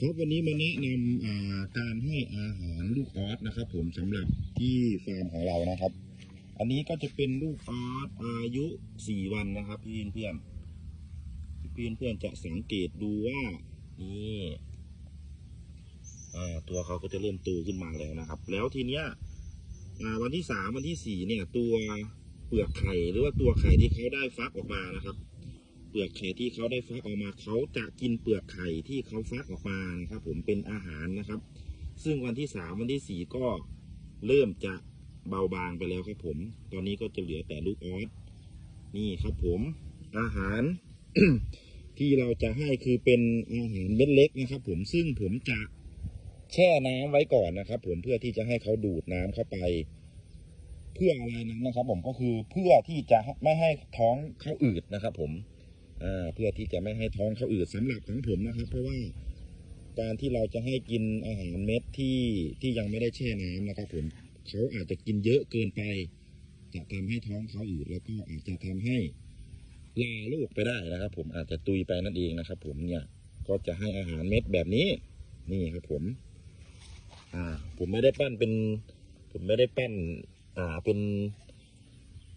ครับวันนี้มาแนะนำการให้อาหารลูกออสนะครับ ผมสำหรับที่ฟาร์มของเรานะครับ อันนี้ก็จะเป็นลูกออสอายุสี่วันนะครับพี่เพื่อนพี่เพื่อนจะสังเกตดูว่านี่ตัวเขาก็จะเริ่มโตขึ้นมาแล้วนะครับ แล้วทีเนี้ยวันที่สามวันที่สี่เนี่ย ตัวเปลือกไข่หรือว่าตัวไข่ที่เขาได้ฟักออกมานะครับ ลือกไข่ที่เขาได้ฟักออกมาเขาจะกินเปลือกไข่ที่เขาฟักออกมานะครับ ผมเป็นอาหารนะครับ ซึ่งวันที่สามวันที่สี่ก็เริ่มจะเบาบางไปแล้วครับผม ตอนนี้ก็จะเหลือแต่ลูกออสนี่ครับผม อาหารที่เราจะให้คือเป็นอาหารเม็ดเล็กนะครับ ผมซึ่งผมจะแช่น้ำไว้ก่อนนะครับ ผมเพื่อที่จะให้เขาดูดน้ำเข้าไป เพื่ออะไรนั้นนะครับ ผมก็คือเพื่อที่จะไม่ให้ท้องเขาอืดนะครับ ผม เพื่อที่จะไม่ให้ท้องเขาอืดสำหรับของผมนะครับ เพราะว่าการที่เราจะให้กินอาหารเม็ดที่ที่ยังไม่ได้แช่น้ำนะครับผมเขาอาจจะกินเยอะเกินไป จะทำให้ท้องเขาอืดแล้วก็อาจจะทำให้ลาลูกไปได้นะครับ ผมอาจจะตุยไปนั่นเองนะครับ ผมเนี่ยก็จะให้อาหารเม็ดแบบนี้ นี่ครับผม อ่า ผมไม่ได้ปั้นเป็น ผมไม่ได้ปั้น อ่าเป็น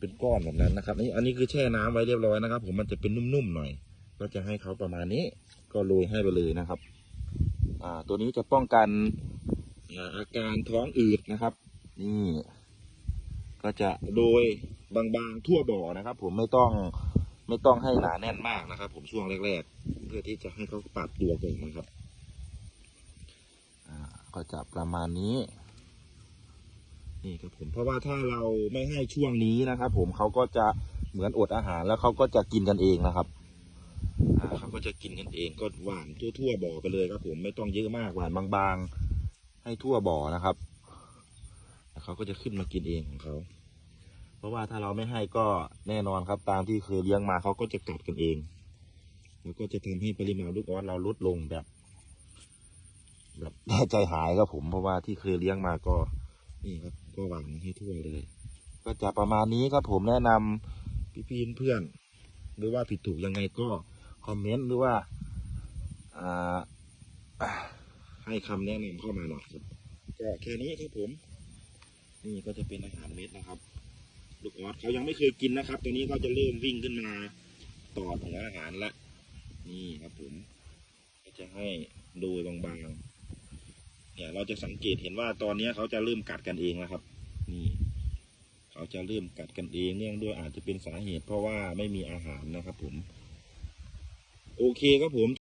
เป็นก้อนแบบนั้นนะครับนี่อันนี้คือแช่น้ำไว้เรียบร้อยนะครับ ผมมันจะเป็นนุ่มๆหน่อย ก็จะให้เขาประมาณนี้ ก็โรยให้ไปเลยนะครับ อ่า ตัวนี้จะป้องกันอาการท้องอืดนะครับ นี่ก็จะโดยบางๆทั่วบ่อนะครับ ผมไม่ต้องไม่ต้องให้หนาแน่นมากนะครับ ผมช่วงแรกๆ เพื่อที่จะให้เขาปรับตัวก่อนนะครับ อ่า ก็จะประมาณนี้ นี่ครับผมเพราะว่าถ้าเราไม่ให้ช่วงนี้นะครับ ผมเขาก็จะเหมือนอดอาหารแล้วเขาก็จะกินกันเองนะครับอ่าเขาก็จะกินกันเองก็หวานทั่วๆบ่อไปเลยครับ ผมไม่ต้องเยอะมากหวานบางๆ ให้ทั่วบ่อนะครับแล้วเขาก็จะขึ้นมากินเองของเขา เพราะว่าถ้าเราไม่ให้ก็แน่นอนครับ ตามที่เคยเลี้ยงมาเขาก็จะกัดกันเอง แล้วก็จะทำให้ปริมาณลูกออสเราลดลงแบบ แบบน่าใจหายครับผมเพราะว่าที่เคยเลี้ยงมาก็ นี่ครับก็หวางให้ทั่วเลย ก็จะประมาณนี้ครับผมแนะนำพี่ๆเพื่อนหรือว่าผิดถูกยังไงก็คอมเมนต์หรือว่าอ่าให้คำแนะนำเข้ามาหน่อยครับก็แค่นี้ครับผม นี่ก็จะเป็นอาหารเม็ดนะครับลูกออสเขายังไม่เคยกินนะครับ ตัวนี้เขาจะเริ่มวิ่งขึ้นมาต่อดของอาหารละนี่ครับผม ก็จะให้โดยบางๆ เนี่ยเราจะสังเกตเห็นว่าตอนนี้เขาจะเริ่มกัดกันเองแล้วครับ นี่ เขาจะเริ่มกัดกันเองเนื่องด้วยอาจจะเป็นสาเหตุเพราะว่าไม่มีอาหารนะครับผม โอเคครับผม